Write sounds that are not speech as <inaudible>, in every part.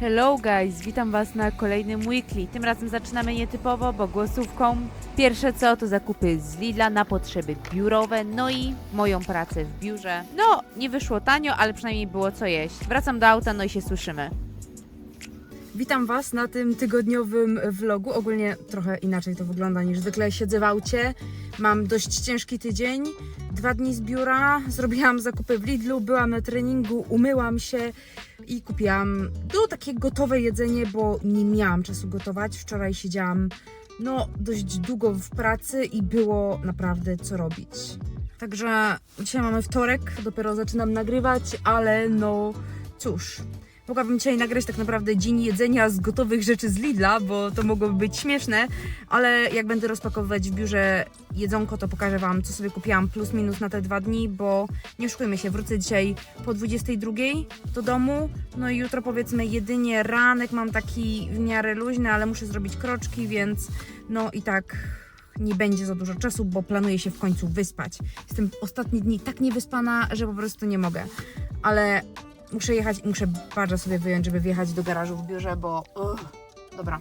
Hello guys, witam was na kolejnym weekly. Tym razem zaczynamy nietypowo, bo głosówką. Pierwsze co to zakupy z Lidla na potrzeby biurowe, no i moją pracę w biurze. No, nie wyszło tanio, ale przynajmniej było co jeść. Wracam do auta, no i się słyszymy. Witam Was na tym tygodniowym vlogu. Ogólnie trochę inaczej to wygląda niż zwykle. Siedzę w aucie, mam dość ciężki tydzień, dwa dni z biura, zrobiłam zakupy w Lidlu, byłam na treningu, umyłam się i kupiłam no, takie gotowe jedzenie, bo nie miałam czasu gotować. Wczoraj siedziałam no, dość długo w pracy i było naprawdę co robić. Także dzisiaj mamy wtorek, dopiero zaczynam nagrywać, ale no cóż, Mogłabym dzisiaj nagrać tak naprawdę dzień jedzenia z gotowych rzeczy z Lidla, bo to mogłoby być śmieszne, ale jak będę rozpakowywać w biurze jedzonko, to pokażę Wam, co sobie kupiłam plus minus na te dwa dni, bo nie oszukujmy się, wrócę dzisiaj po 22 do domu, no i jutro powiedzmy jedynie ranek mam taki w miarę luźny, ale muszę zrobić kroczki, więc no i tak nie będzie za dużo czasu, bo planuję się w końcu wyspać. Jestem ostatnie dni tak niewyspana, że po prostu nie mogę. Ale muszę jechać i muszę badża sobie wyjąć, żeby wjechać do garażu w biurze, bo... Dobra,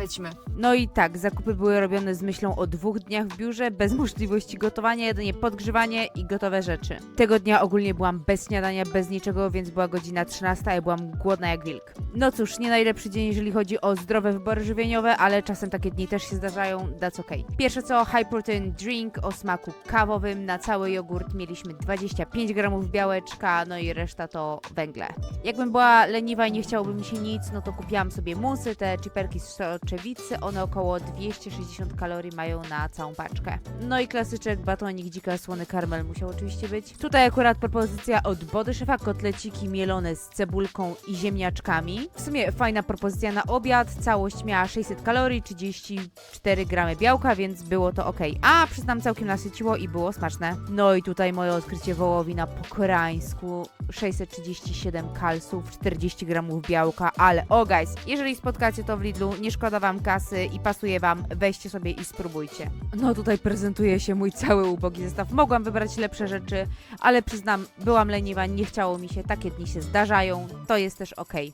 lecimy. No i tak, zakupy były robione z myślą o dwóch dniach w biurze, bez możliwości gotowania, jedynie podgrzewanie i gotowe rzeczy. Tego dnia ogólnie byłam bez śniadania, bez niczego, więc była godzina 13, a ja byłam głodna jak wilk. No cóż, nie najlepszy dzień, jeżeli chodzi o zdrowe wybory żywieniowe, ale czasem takie dni też się zdarzają, that's okay. Pierwsze co, high protein drink o smaku kawowym, na cały jogurt mieliśmy 25 gramów białeczka, no i reszta to węgle. Jakbym była leniwa i nie chciałoby mi się nic, no to kupiłam sobie musy, te chiperki z soczewicy, one około 260 kalorii mają na całą paczkę. No i klasyczek, batonik, dzika, słony karmel musiał oczywiście być. Tutaj akurat propozycja od Body Shefa, kotleciki mielone z cebulką i ziemniaczkami. W sumie fajna propozycja na obiad, całość miała 600 kalorii, 34 gramy białka, więc było to ok. A, przyznam, całkiem nasyciło i było smaczne. No i tutaj moje odkrycie wołowina po koreańsku, 637 kalsów, 40 gramów białka, ale o guys, jeżeli spotkacie to w Lidlu, nie szkoda wam kasy i pasuje wam, weźcie sobie i spróbujcie. No tutaj prezentuje się mój cały ubogi zestaw. Mogłam wybrać lepsze rzeczy, ale przyznam, byłam leniwa, nie chciało mi się, takie dni się zdarzają, to jest też okej.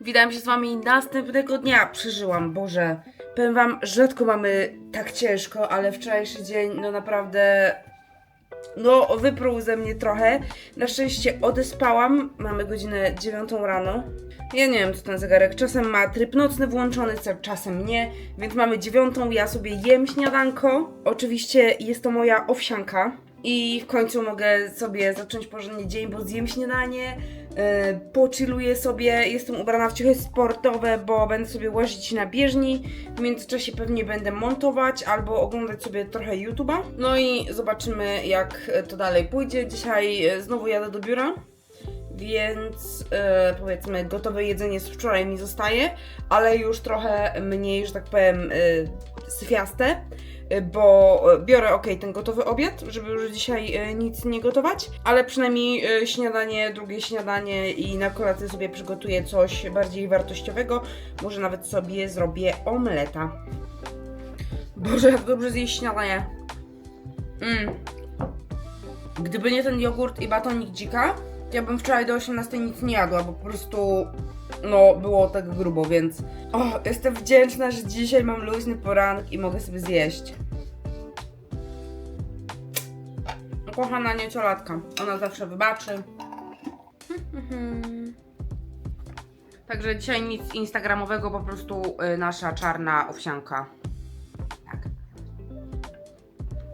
Witam się z Wami następnego dnia. Przeżyłam, Boże. Powiem Wam, rzadko mamy tak ciężko, ale wczorajszy dzień, no naprawdę... No, wyprół ze mnie trochę. Na szczęście odespałam. Mamy godzinę 9 rano. Ja nie wiem, co ten zegarek. Czasem ma tryb nocny włączony, czasem nie. Więc mamy dziewiątą, ja sobie jem śniadanko. Oczywiście jest to moja owsianka. I w końcu mogę sobie zacząć porządnie dzień, bo zjem śniadanie, pochilluję sobie, jestem ubrana w ciuchy sportowe, bo będę sobie łazić na bieżni. W międzyczasie pewnie będę montować albo oglądać sobie trochę YouTube'a. No i zobaczymy, jak to dalej pójdzie. Dzisiaj e, znowu jadę do biura. Więc e, powiedzmy, gotowe jedzenie z wczoraj mi zostaje, ale już trochę mniej, że tak powiem, e, syfiaste, e, bo e, biorę ok, ten gotowy obiad, żeby już dzisiaj e, nic nie gotować, ale przynajmniej e, śniadanie, drugie śniadanie i na kolację sobie przygotuję coś bardziej wartościowego. Może nawet sobie zrobię omleta. Boże, jak dobrze zjeść śniadanie. Mm. Gdyby nie ten jogurt i batonik dzika, ja bym wczoraj do 18 nic nie jadła, bo po prostu no było tak grubo, więc o, jestem wdzięczna, że dzisiaj mam luźny poranek i mogę sobie zjeść. Kochana nieciolatka, ona zawsze wybaczy. <laughs> Także dzisiaj nic instagramowego, po prostu y, nasza czarna owsianka. Tak.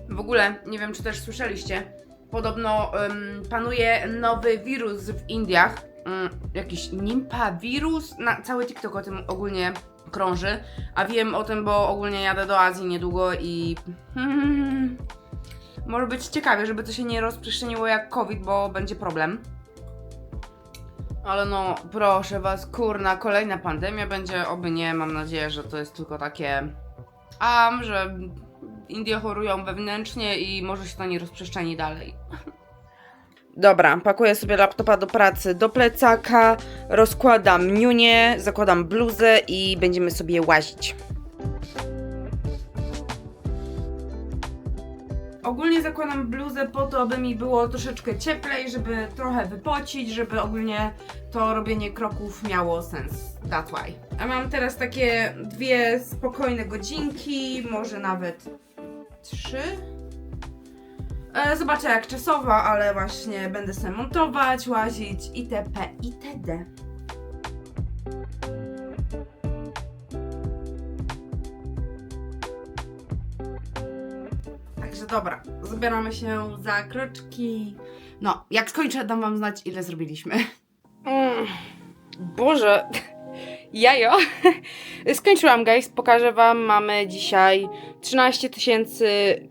W ogóle, nie wiem czy też słyszeliście, podobno panuje nowy wirus w Indiach. Ym, jakiś nimpa wirus. Na, cały TikTok o tym ogólnie krąży. A wiem o tym, bo ogólnie jadę do Azji niedługo i. Hmm, może być ciekawie, żeby to się nie rozprzestrzeniło jak COVID, bo będzie problem. Ale no, proszę was, kurna, kolejna pandemia będzie, oby nie, mam nadzieję, że to jest tylko takie... A, że Indie chorują wewnętrznie i może się to nie rozprzestrzeni dalej. Dobra, pakuję sobie laptopa do pracy do plecaka, rozkładam niunię, zakładam bluzę i będziemy sobie łazić. ogólnie zakładam bluzę po to, aby mi było troszeczkę cieplej, żeby trochę wypocić, żeby ogólnie to robienie kroków miało sens. That why. A mam teraz takie dwie spokojne godzinki, może nawet trzy. E, Zobaczę jak czasowa, ale właśnie będę sobie montować, łazić itp. itd. Także dobra, zabieramy się za kroczki. No, jak skończę, dam wam znać, ile zrobiliśmy. Mm, Boże, jajo. <laughs> Skończyłam, guys. Pokażę wam. Mamy dzisiaj 13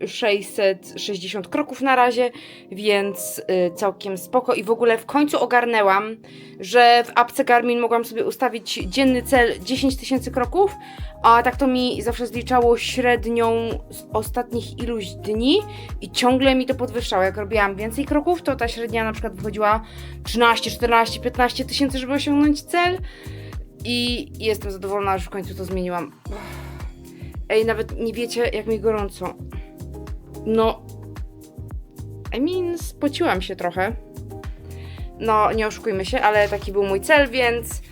660 kroków na razie, więc y, całkiem spoko. I w ogóle w końcu ogarnęłam, że w apce Garmin mogłam sobie ustawić dzienny cel 10 tysięcy kroków, a tak to mi zawsze zliczało średnią z ostatnich iluś dni i ciągle mi to podwyższało. Jak robiłam więcej kroków, to ta średnia na przykład wychodziła 13, 14, 15 tysięcy, żeby osiągnąć cel. I jestem zadowolona, że w końcu to zmieniłam. Ej, nawet nie wiecie, jak mi gorąco. No. I mean, spociłam się trochę. No, nie oszukujmy się, ale taki był mój cel, więc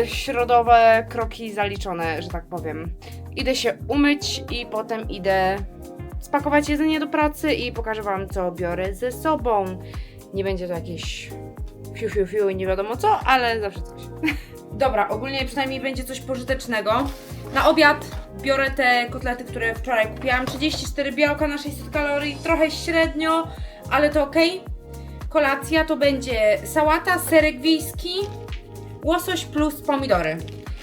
yy, środowe kroki zaliczone, że tak powiem. Idę się umyć i potem idę spakować jedzenie do pracy i pokażę wam, co biorę ze sobą. Nie będzie to jakieś fiu, fiu, fiu i nie wiadomo co, ale zawsze coś. <laughs> Dobra, ogólnie przynajmniej będzie coś pożytecznego. Na obiad biorę te kotlety, które wczoraj kupiłam. 34 białka na 600 kalorii, trochę średnio, ale to ok. Kolacja to będzie sałata, serek wiejski, łosoś plus pomidory.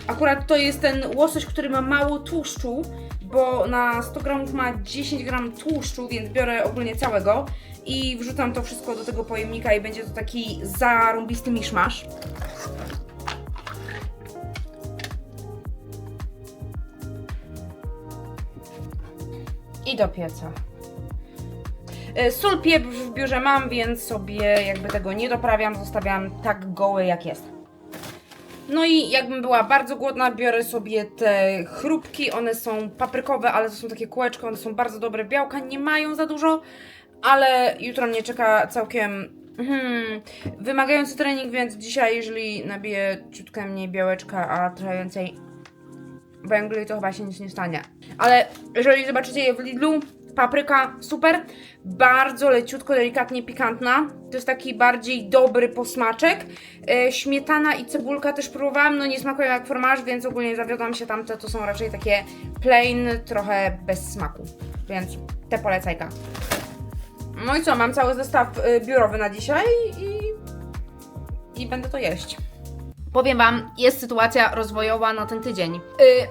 Akurat to jest ten łosoś, który ma mało tłuszczu, bo na 100 gramów ma 10 gram tłuszczu, więc biorę ogólnie całego i wrzucam to wszystko do tego pojemnika i będzie to taki zarąbisty miszmasz. Do pieca. E, Sól, pieprz w biurze mam, więc sobie jakby tego nie doprawiam, zostawiam tak goły jak jest. No i jakbym była bardzo głodna, biorę sobie te chrupki, one są paprykowe, ale to są takie kółeczka, one są bardzo dobre, białka nie mają za dużo, ale jutro mnie czeka całkiem hmm, wymagający trening, więc dzisiaj jeżeli nabiję ciutkę mniej białeczka, a trochę więcej węgli, to chyba się nic nie stanie. Ale jeżeli zobaczycie je w Lidlu, papryka super, bardzo leciutko, delikatnie pikantna. To jest taki bardziej dobry posmaczek. E, śmietana i cebulka też próbowałam, no nie smakują jak formaż, więc ogólnie zawiodłam się tamte, to są raczej takie plain, trochę bez smaku. Więc te polecajka. No i co, mam cały zestaw y, biurowy na dzisiaj i, i będę to jeść. Powiem Wam, jest sytuacja rozwojowa na ten tydzień. Y,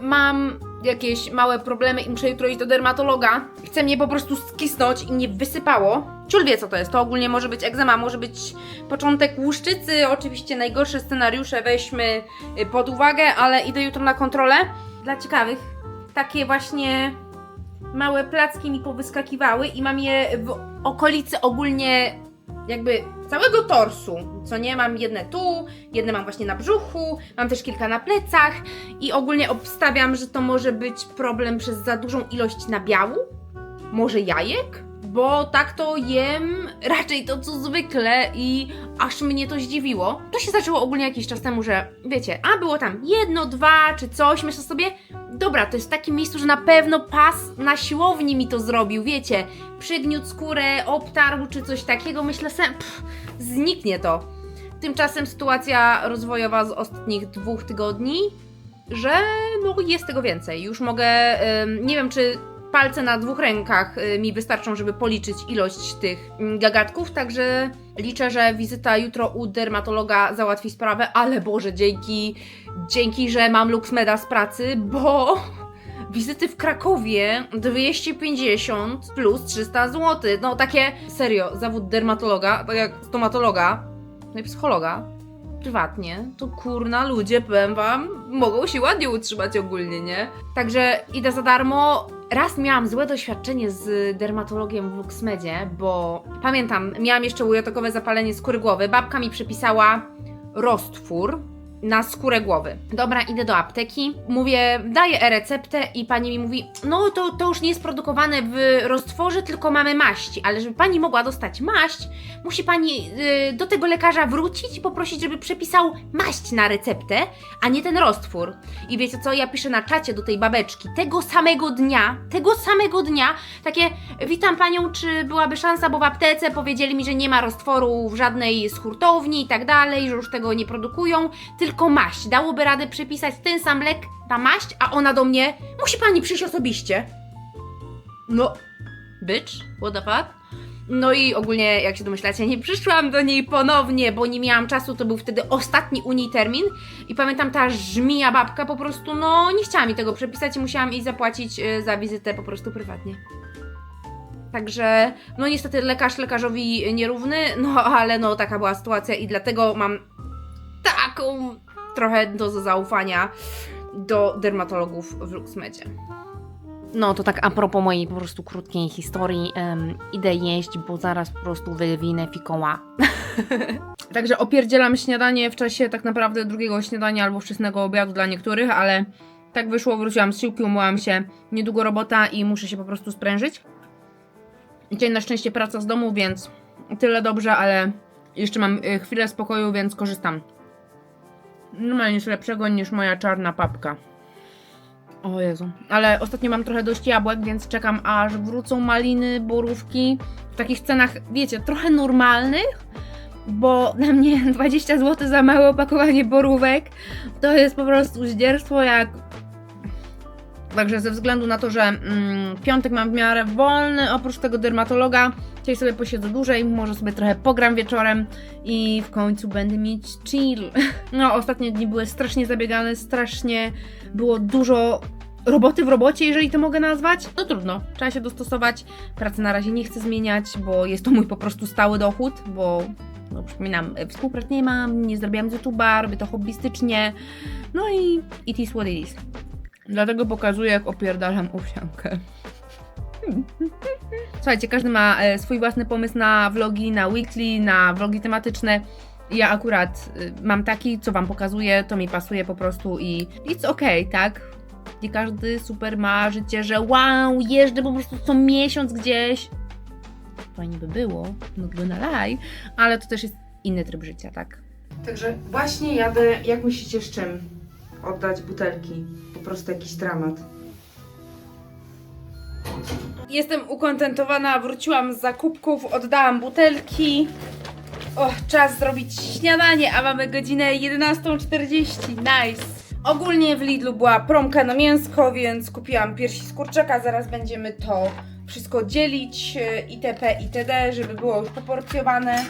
mam jakieś małe problemy i muszę jutro iść do dermatologa. Chce mnie po prostu skisnąć i mnie wysypało. Ciul wie co to jest. To ogólnie może być egzema, może być początek łuszczycy. Oczywiście najgorsze scenariusze weźmy y, pod uwagę, ale idę jutro na kontrolę. Dla ciekawych, takie właśnie małe placki mi powyskakiwały i mam je w okolicy ogólnie jakby całego torsu, co nie, mam jedne tu, jedne mam właśnie na brzuchu, mam też kilka na plecach i ogólnie obstawiam, że to może być problem przez za dużą ilość nabiału, może jajek, bo tak to jem raczej to co zwykle i aż mnie to zdziwiło. To się zaczęło ogólnie jakiś czas temu, że wiecie, a było tam jedno, dwa czy coś, myślę sobie, dobra, to jest w takim miejscu, że na pewno pas na siłowni mi to zrobił, wiecie, przygniótł skórę, obtarł czy coś takiego, myślę sobie, pff, zniknie to. Tymczasem sytuacja rozwojowa z ostatnich dwóch tygodni, że no jest tego więcej. Już mogę, ym, nie wiem czy palce na dwóch rękach y, mi wystarczą, żeby policzyć ilość tych mm, gagatków, także liczę, że wizyta jutro u dermatologa załatwi sprawę, ale Boże, dzięki, dzięki, że mam LuxMeda z pracy, bo <laughs> wizyty w Krakowie 250 plus 300 zł. No takie, serio, zawód dermatologa, tak jak stomatologa, no i psychologa, prywatnie, to kurna ludzie, powiem wam, mogą się ładnie utrzymać ogólnie, nie? Także idę za darmo. Raz miałam złe doświadczenie z dermatologiem w Luxmedzie, bo pamiętam, miałam jeszcze ujotokowe zapalenie skóry głowy. Babka mi przepisała roztwór na skórę głowy. Dobra, idę do apteki, mówię, daję e-receptę i pani mi mówi, no to, to już nie jest produkowane w roztworze, tylko mamy maść, ale żeby pani mogła dostać maść, musi pani y, do tego lekarza wrócić i poprosić, żeby przepisał maść na receptę, a nie ten roztwór. I wiecie co, ja piszę na czacie do tej babeczki, tego samego dnia, tego samego dnia, takie, witam panią, czy byłaby szansa, bo w aptece powiedzieli mi, że nie ma roztworu w żadnej z hurtowni i tak dalej, że już tego nie produkują, tylko maść. Dałoby radę przepisać ten sam lek na maść, a ona do mnie, musi pani przyjść osobiście. No, bitch, what the fuck? No i ogólnie, jak się domyślacie, nie przyszłam do niej ponownie, bo nie miałam czasu, to był wtedy ostatni u niej termin i pamiętam ta żmija babka po prostu, no nie chciała mi tego przepisać i musiałam jej zapłacić y, za wizytę po prostu prywatnie. Także, no niestety lekarz lekarzowi nierówny, no ale no taka była sytuacja i dlatego mam taką trochę dozę zaufania do dermatologów w Luxmedzie. No to tak a propos mojej po prostu krótkiej historii, em, idę jeść, bo zaraz po prostu wywinę fikoła. <laughs> Także opierdzielam śniadanie w czasie tak naprawdę drugiego śniadania albo wczesnego obiadu dla niektórych, ale tak wyszło, wróciłam z siłki, umyłam się, niedługo robota i muszę się po prostu sprężyć. Dzisiaj na szczęście praca z domu, więc tyle dobrze, ale jeszcze mam y, chwilę spokoju, więc korzystam. Normalnie nic lepszego niż moja czarna papka. O Jezu. Ale ostatnio mam trochę dość jabłek, więc czekam aż wrócą maliny, borówki w takich cenach, wiecie, trochę normalnych, bo dla mnie <laughs> 20 zł za małe opakowanie borówek to jest po prostu zdzierstwo jak... Także ze względu na to, że mm, piątek mam w miarę wolny, oprócz tego dermatologa, dzisiaj sobie posiedzę dłużej, może sobie trochę pogram wieczorem i w końcu będę mieć chill. <laughs> No, ostatnie dni były strasznie zabiegane, strasznie było dużo roboty w robocie, jeżeli to mogę nazwać. No trudno, trzeba się dostosować. Pracy na razie nie chcę zmieniać, bo jest to mój po prostu stały dochód, bo no, przypominam, e, współpracy nie mam, nie zrobiłam z YouTube'a, robię to hobbystycznie. No i it is what it is. Dlatego pokazuję, jak opierdalam owsiankę. Słuchajcie, każdy ma e, swój własny pomysł na vlogi, na weekly, na vlogi tematyczne. Ja akurat y, mam taki, co wam pokazuję, to mi pasuje po prostu i it's okej, tak? Nie każdy super ma życie, że wow, jeżdżę po prostu co miesiąc gdzieś. Fajnie by było, no by na live, ale to też jest inny tryb życia, tak? Także właśnie jadę, jak myślicie z czym oddać butelki? Po prostu jakiś dramat. Jestem ukontentowana, wróciłam z zakupków, oddałam butelki. O, czas zrobić śniadanie, a mamy godzinę 11.40. Nice. Ogólnie w Lidlu była promka na mięsko, więc kupiłam piersi z kurczaka. Zaraz będziemy to wszystko dzielić, y, itp. itd., żeby było już poporcjowane.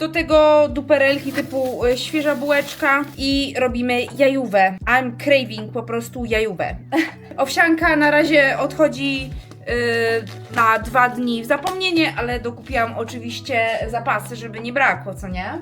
Do tego duperelki typu y, świeża bułeczka i robimy jajówę. I'm craving po prostu jajówę. <laughs> Owsianka na razie odchodzi yy, na dwa dni w zapomnienie, ale dokupiłam oczywiście zapasy, żeby nie brakło, co nie?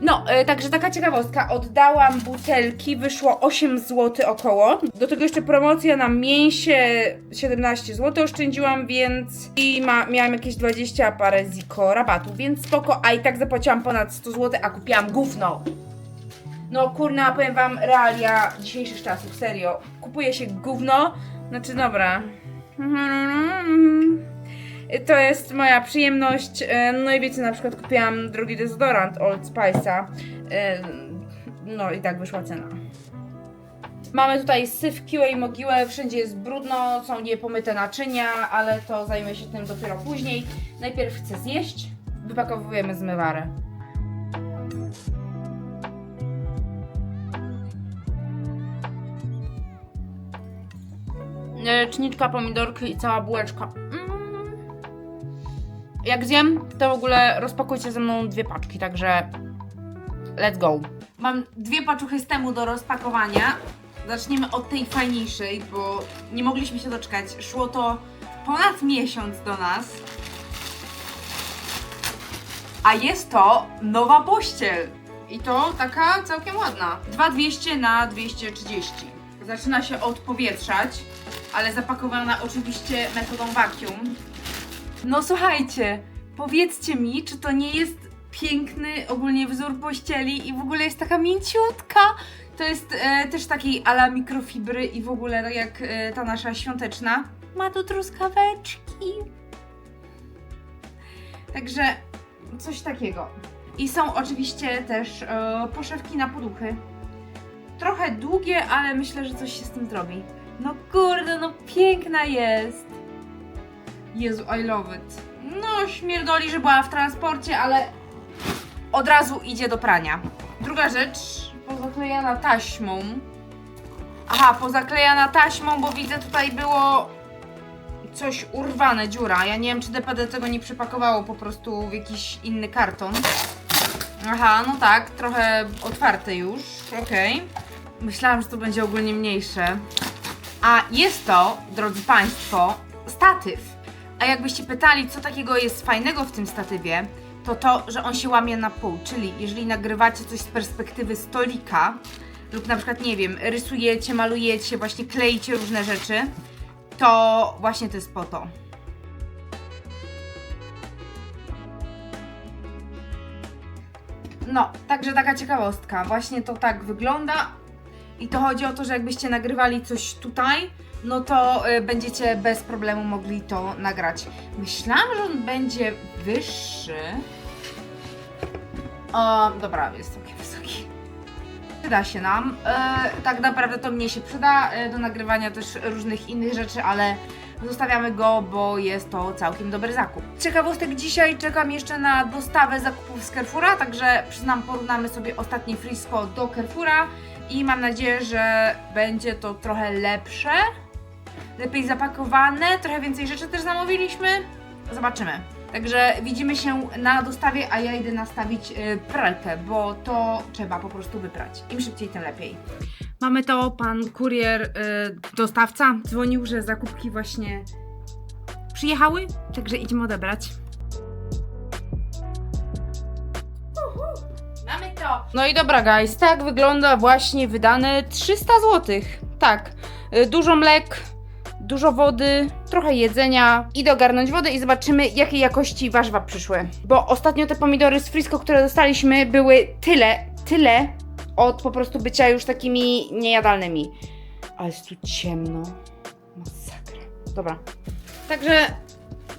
No, yy, także taka ciekawostka. Oddałam butelki, wyszło 8 zł około. Do tego jeszcze promocja na mięsie 17 zł oszczędziłam, więc i ma, miałam jakieś 20 parę ziko rabatu, więc spoko, a i tak zapłaciłam ponad 100 zł, a kupiłam gówno. No kurna, powiem wam realia dzisiejszych czasów, serio. Kupuje się gówno, znaczy dobra. To jest moja przyjemność. e, No i wiecie, na przykład kupiłam drugi dezodorant Old Spice'a. e, No i tak wyszła cena. Mamy tutaj syf, kiłę i mogiłę, wszędzie jest brudno, są niepomyte naczynia, ale to zajmę się tym dopiero później. Najpierw chcę zjeść, wypakowujemy zmywarę. Czniczka, pomidorki i cała bułeczka. Jak zjem, to w ogóle rozpakujcie ze mną dwie paczki, także let's go. Mam dwie paczuchy z temu do rozpakowania. Zacznijmy od tej fajniejszej, bo nie mogliśmy się doczekać. Szło to ponad miesiąc do nas. A jest to nowa pościel. I to taka całkiem ładna. 2200 na 230. Zaczyna się odpowietrzać, ale zapakowana oczywiście metodą vacuum. No słuchajcie, powiedzcie mi, czy to nie jest piękny ogólnie wzór pościeli i w ogóle jest taka mięciutka. To jest e, też takiej ala mikrofibry i w ogóle tak jak e, ta nasza świąteczna. Ma tu truskaweczki. Także coś takiego. I są oczywiście też e, poszewki na poduchy. Trochę długie, ale myślę, że coś się z tym zrobi. No kurde, no piękna jest. Jezu, I love it. No, śmierdoli, że była w transporcie, ale od razu idzie do prania. Druga rzecz, pozaklejana taśmą. Aha, pozaklejana taśmą, bo widzę tutaj było coś urwane, dziura. Ja nie wiem, czy DPD tego nie przepakowało po prostu w jakiś inny karton. Aha, no tak, trochę otwarte już, okej. Myślałam, że to będzie ogólnie mniejsze. A jest to, drodzy Państwo, statyw. A jakbyście pytali, co takiego jest fajnego w tym statywie, to to, że on się łamie na pół. Czyli jeżeli nagrywacie coś z perspektywy stolika, lub na przykład, nie wiem, rysujecie, malujecie, właśnie kleicie różne rzeczy, to właśnie to jest po to. No, także taka ciekawostka. Właśnie to tak wygląda. I to chodzi o to, że jakbyście nagrywali coś tutaj, no to y, będziecie bez problemu mogli to nagrać. Myślałam, że on będzie wyższy. O, dobra, jest całkiem wysoki. Przyda się nam. E, tak naprawdę to mnie się przyda e, do nagrywania też różnych innych rzeczy, ale zostawiamy go, bo jest to całkiem dobry zakup. Ciekawostek dzisiaj czekam jeszcze na dostawę zakupów z Carrefoura, także przyznam, porównamy sobie ostatnie Frisco do Carrefoura i mam nadzieję, że będzie to trochę lepsze, lepiej zapakowane, trochę więcej rzeczy też zamówiliśmy. Zobaczymy. Także widzimy się na dostawie, a ja idę nastawić y, pralkę, bo to trzeba po prostu wyprać. Im szybciej, tym lepiej. Mamy to, pan kurier, y, dostawca dzwonił, że zakupki właśnie przyjechały, także idziemy odebrać. No i dobra, guys, tak wygląda właśnie wydane 300 zł. Tak, y, dużo mlek, dużo wody, trochę jedzenia. Idę ogarnąć wodę i zobaczymy, jakiej jakości warzywa przyszły. Bo ostatnio te pomidory z Frisco, które dostaliśmy, były tyle, tyle od po prostu bycia już takimi niejadalnymi. Ale jest tu ciemno. Masakra. Dobra. Także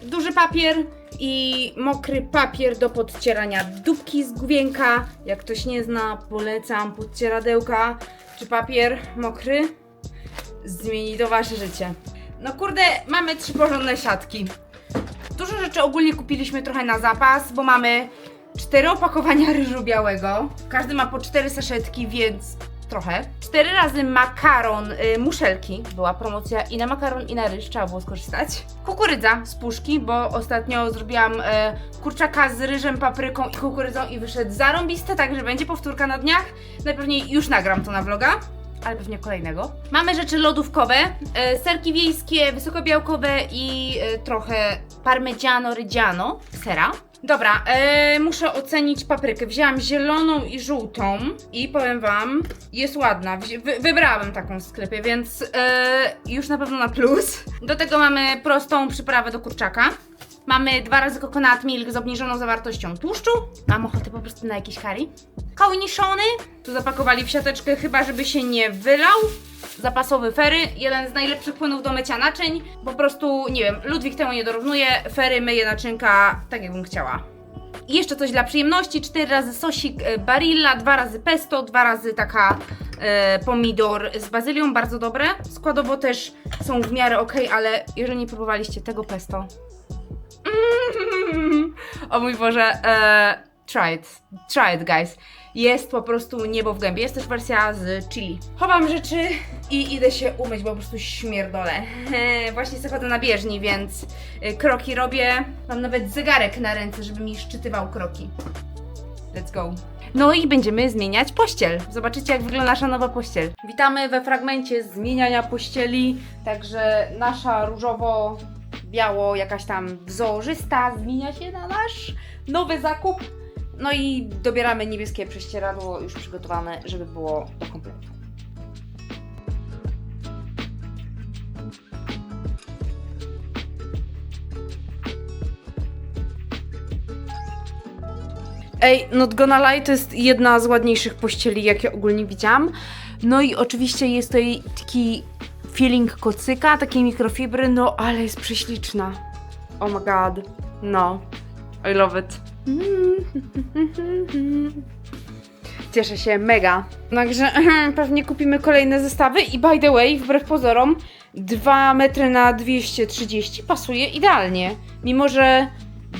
duży papier i mokry papier do podcierania dupki z główienka. Jak ktoś nie zna, polecam podcieradełka czy papier mokry. Zmieni to wasze życie. No kurde, mamy trzy porządne siatki. Dużo rzeczy ogólnie kupiliśmy trochę na zapas, bo mamy cztery opakowania ryżu białego. Każdy ma po cztery saszetki, więc trochę. Cztery razy makaron, y, muszelki. Była promocja i na makaron, i na ryż, trzeba było skorzystać. Kukurydza z puszki, bo ostatnio zrobiłam e, kurczaka z ryżem, papryką i kukurydzą i wyszedł zarąbiste, także będzie powtórka na dniach. Najpewniej już nagram to na vloga ale pewnie kolejnego. Mamy rzeczy lodówkowe, e, serki wiejskie, wysokobiałkowe i e, trochę parmigiano reggiano sera. Dobra, e, muszę ocenić paprykę. Wzięłam zieloną i żółtą i powiem wam, jest ładna. Wzi- wy, taką w sklepie, więc e, już na pewno na plus. Do tego mamy prostą przyprawę do kurczaka. Mamy dwa razy coconut milk z obniżoną zawartością tłuszczu. Mam ochotę po prostu na jakiś curry. Kołniszony. Tu zapakowali w siateczkę chyba, żeby się nie wylał. Zapasowy fery, jeden z najlepszych płynów do mycia naczyń. Po prostu, nie wiem, Ludwik temu nie dorównuje. Fery myje naczynka tak, jakbym chciała. I jeszcze coś dla przyjemności, cztery razy sosik e, Barilla, dwa razy pesto, dwa razy taka e, pomidor z bazylią, bardzo dobre. Składowo też są w miarę ok, ale jeżeli nie próbowaliście tego pesto, Mm. <laughs> O mój Boże, e, try it, try it guys. Jest po prostu niebo w gębie. Jest też wersja z chili. Chowam rzeczy i idę się umyć, bo po prostu śmierdolę. <laughs> Właśnie sobie chodzę na bieżni, więc e, kroki robię. Mam nawet zegarek na ręce, żeby mi szczytywał kroki. Let's go. No i będziemy zmieniać pościel. Zobaczycie, jak wygląda nasza nowa pościel. Witamy we fragmencie zmieniania pościeli. Także nasza różowo biało, jakaś tam wzorzysta zmienia się na nasz nowy zakup. No i dobieramy niebieskie prześcieradło już przygotowane, żeby było do kompletu. Ej, Not Gonna Lie to jest jedna z ładniejszych pościeli, jakie ogólnie widziałam. No i oczywiście jest to jej taki feeling kocyka, takiej mikrofibry, no ale jest prześliczna. Oh my god. No. I love it. <laughs> Cieszę się mega. Także <clears throat> pewnie kupimy kolejne zestawy i by the way, wbrew pozorom, 2 metry na 230 pasuje idealnie. Mimo, że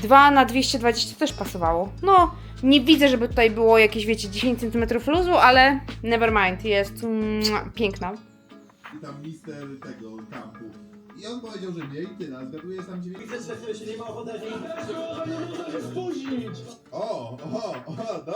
2 na 220 też pasowało. No, nie widzę, żeby tutaj było jakieś, wiecie, 10 cm luzu, ale never mind, jest mm, piękna. Tam mister tego kampu. I on powiedział, że nie i tyle, a zgaduje sam 9. Widzę, że się nie ma ochotę, że spóźnić! O, o, o, dobra.